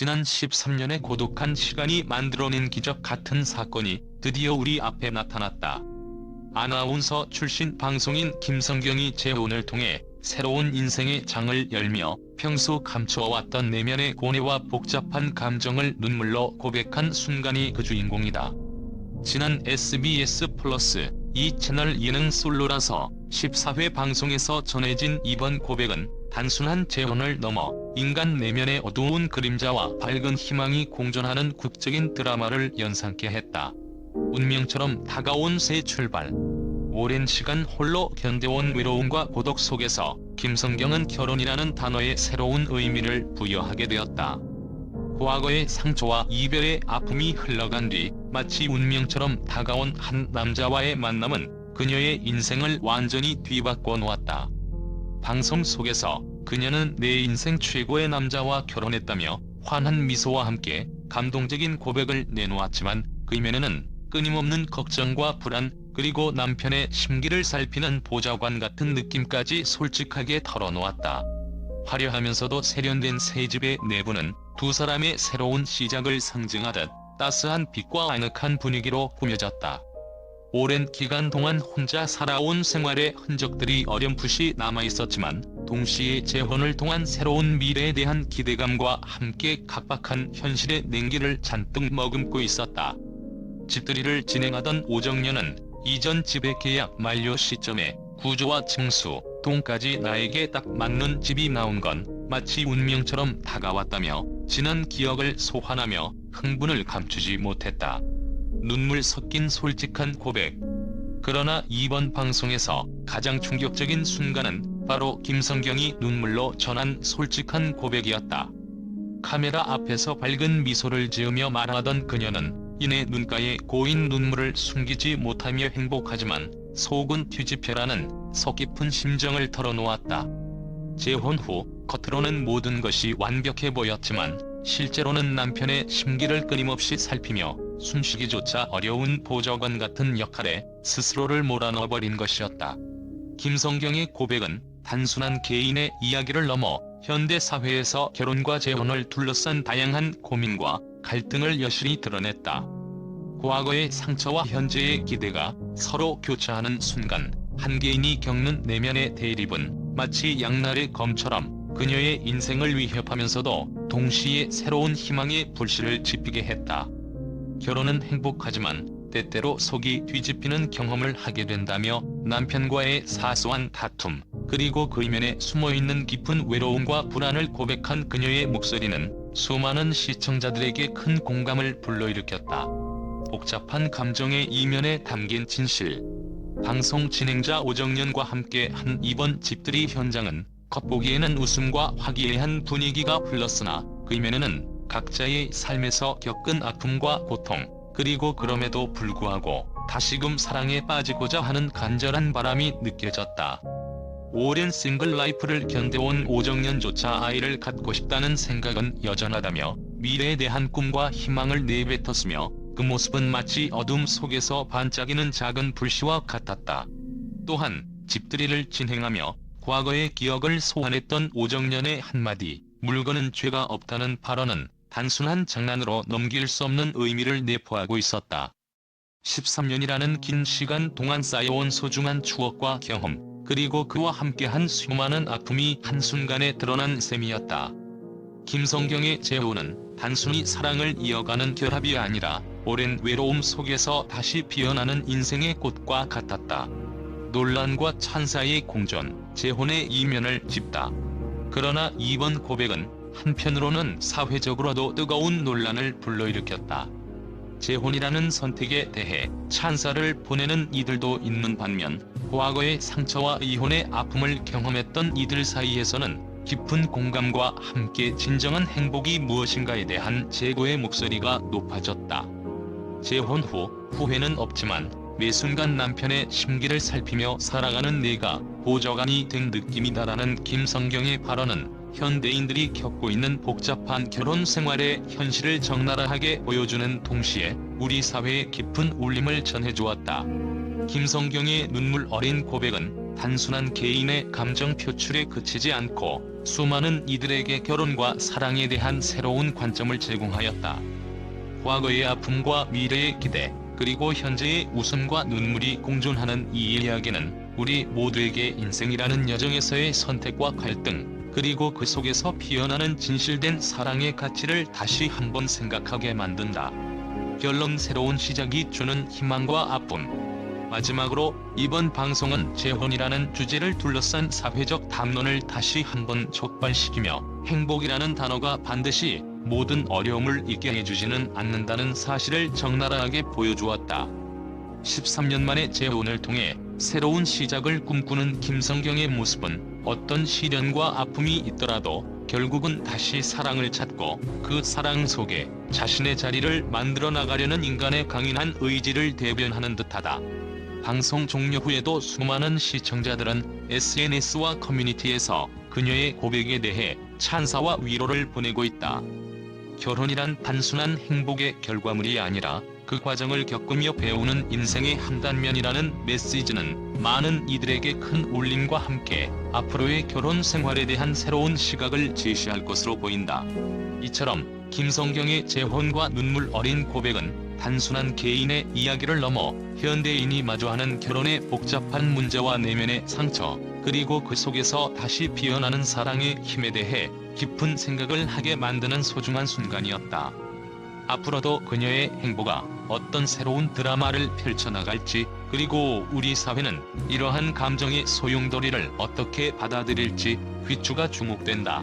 지난 13년의 고독한 시간이 만들어낸 기적 같은 사건이 드디어 우리 앞에 나타났다. 아나운서 출신 방송인 김성경이 재혼을 통해 새로운 인생의 장을 열며 평소 감춰왔던 내면의 고뇌와 복잡한 감정을 눈물로 고백한 순간이 그 주인공이다. 지난 SBS 플러스 이 채널 예능 솔로라서 14회 방송에서 전해진 이번 고백은 단순한 재혼을 넘어 인간 내면의 어두운 그림자와 밝은 희망이 공존하는 극적인 드라마를 연상케 했다. 운명처럼 다가온 새 출발. 오랜 시간 홀로 견뎌온 외로움과 고독 속에서 김성경은 결혼이라는 단어에 새로운 의미를 부여하게 되었다. 과거의 상처와 이별의 아픔이 흘러간 뒤 마치 운명처럼 다가온 한 남자와의 만남은 그녀의 인생을 완전히 뒤바꿔 놓았다. 방송 속에서 그녀는 내 인생 최고의 남자와 결혼했다며 환한 미소와 함께 감동적인 고백을 내놓았지만 그 이면에는 끊임없는 걱정과 불안 그리고 남편의 심기를 살피는 보좌관 같은 느낌까지 솔직하게 털어놓았다. 화려하면서도 세련된 새 집의 내부는 두 사람의 새로운 시작을 상징하듯 따스한 빛과 아늑한 분위기로 꾸며졌다. 오랜 기간 동안 혼자 살아온 생활의 흔적들이 어렴풋이 남아있었지만 동시에 재혼을 통한 새로운 미래에 대한 기대감과 함께 각박한 현실의 냉기를 잔뜩 머금고 있었다. 집들이를 진행하던 오정연은 이전 집의 계약 만료 시점에 구조와 층수, 돈까지 나에게 딱 맞는 집이 나온 건 마치 운명처럼 다가왔다며 지난 기억을 소환하며 흥분을 감추지 못했다. 눈물 섞인 솔직한 고백. 그러나 이번 방송에서 가장 충격적인 순간은 바로 김성경이 눈물로 전한 솔직한 고백이었다. 카메라 앞에서 밝은 미소를 지으며 말하던 그녀는 이내 눈가에 고인 눈물을 숨기지 못하며 행복하지만 속은 뒤집혀라는 속 깊은 심정을 털어놓았다. 재혼 후 겉으로는 모든 것이 완벽해 보였지만 실제로는 남편의 심기를 끊임없이 살피며 숨쉬기조차 어려운 보좌관 같은 역할에 스스로를 몰아넣어버린 것이었다. 김성경의 고백은 단순한 개인의 이야기를 넘어 현대 사회에서 결혼과 재혼을 둘러싼 다양한 고민과 갈등을 여실히 드러냈다. 과거의 상처와 현재의 기대가 서로 교차하는 순간 한 개인이 겪는 내면의 대립은 마치 양날의 검처럼 그녀의 인생을 위협하면서도 동시에 새로운 희망의 불씨를 지피게 했다. 결혼은 행복하지만 때때로 속이 뒤집히는 경험을 하게 된다며 남편과의 사소한 다툼 그리고 그 이면에 숨어있는 깊은 외로움과 불안을 고백한 그녀의 목소리는 수많은 시청자들에게 큰 공감을 불러일으켰다. 복잡한 감정의 이면에 담긴 진실. 방송 진행자 오정연과 함께 한 이번 집들이 현장은 겉보기에는 웃음과 화기애애한 분위기가 흘렀으나 그 이면에는 각자의 삶에서 겪은 아픔과 고통, 그리고 그럼에도 불구하고 다시금 사랑에 빠지고자 하는 간절한 바람이 느껴졌다. 오랜 싱글 라이프를 견뎌온 오정연조차 아이를 갖고 싶다는 생각은 여전하다며 미래에 대한 꿈과 희망을 내뱉었으며 그 모습은 마치 어둠 속에서 반짝이는 작은 불씨와 같았다. 또한 집들이를 진행하며 과거의 기억을 소환했던 오정연의 한마디 물건은 죄가 없다는 발언은 단순한 장난으로 넘길 수 없는 의미를 내포하고 있었다. 13년이라는 긴 시간 동안 쌓여온 소중한 추억과 경험, 그리고 그와 함께한 수많은 아픔이 한순간에 드러난 셈이었다. 김성경의 재혼은 단순히 사랑을 이어가는 결합이 아니라 오랜 외로움 속에서 다시 피어나는 인생의 꽃과 같았다. 논란과 찬사의 공존, 재혼의 이면을 짚다. 그러나 이번 고백은 한편으로는 사회적으로도 뜨거운 논란을 불러일으켰다. 재혼이라는 선택에 대해 찬사를 보내는 이들도 있는 반면 과거의 상처와 이혼의 아픔을 경험했던 이들 사이에서는 깊은 공감과 함께 진정한 행복이 무엇인가에 대한 제고의 목소리가 높아졌다. 재혼 후 후회는 없지만 매 순간 남편의 심기를 살피며 살아가는 내가 보좌관이 된 느낌이다라는 김성경의 발언은 현대인들이 겪고 있는 복잡한 결혼 생활의 현실을 적나라하게 보여주는 동시에 우리 사회의 깊은 울림을 전해주었다. 김성경의 눈물 어린 고백은 단순한 개인의 감정 표출에 그치지 않고 수많은 이들에게 결혼과 사랑에 대한 새로운 관점을 제공하였다. 과거의 아픔과 미래의 기대, 그리고 현재의 웃음과 눈물이 공존하는 이 이야기는 우리 모두에게 인생이라는 여정에서의 선택과 갈등, 그리고 그 속에서 피어나는 진실된 사랑의 가치를 다시 한번 생각하게 만든다. 결론 새로운 시작이 주는 희망과 아픔. 마지막으로 이번 방송은 재혼이라는 주제를 둘러싼 사회적 담론을 다시 한번 촉발시키며 행복이라는 단어가 반드시 모든 어려움을 잊게 해주지는 않는다는 사실을 적나라하게 보여주었다. 13년 만에 재혼을 통해 새로운 시작을 꿈꾸는 김성경의 모습은 어떤 시련과 아픔이 있더라도 결국은 다시 사랑을 찾고 그 사랑 속에 자신의 자리를 만들어 나가려는 인간의 강인한 의지를 대변하는 듯하다. 방송 종료 후에도 수많은 시청자들은 SNS와 커뮤니티에서 그녀의 고백에 대해 찬사와 위로를 보내고 있다. 결혼이란 단순한 행복의 결과물이 아니라 그 과정을 겪으며 배우는 인생의 한 단면이라는 메시지는 많은 이들에게 큰 울림과 함께 앞으로의 결혼 생활에 대한 새로운 시각을 제시할 것으로 보인다. 이처럼 김성경의 재혼과 눈물 어린 고백은 단순한 개인의 이야기를 넘어 현대인이 마주하는 결혼의 복잡한 문제와 내면의 상처, 그리고 그 속에서 다시 피어나는 사랑의 힘에 대해 깊은 생각을 하게 만드는 소중한 순간이었다. 앞으로도 그녀의 행보가 어떤 새로운 드라마를 펼쳐나갈지, 그리고 우리 사회는 이러한 감정의 소용돌이를 어떻게 받아들일지 귀추가 주목된다.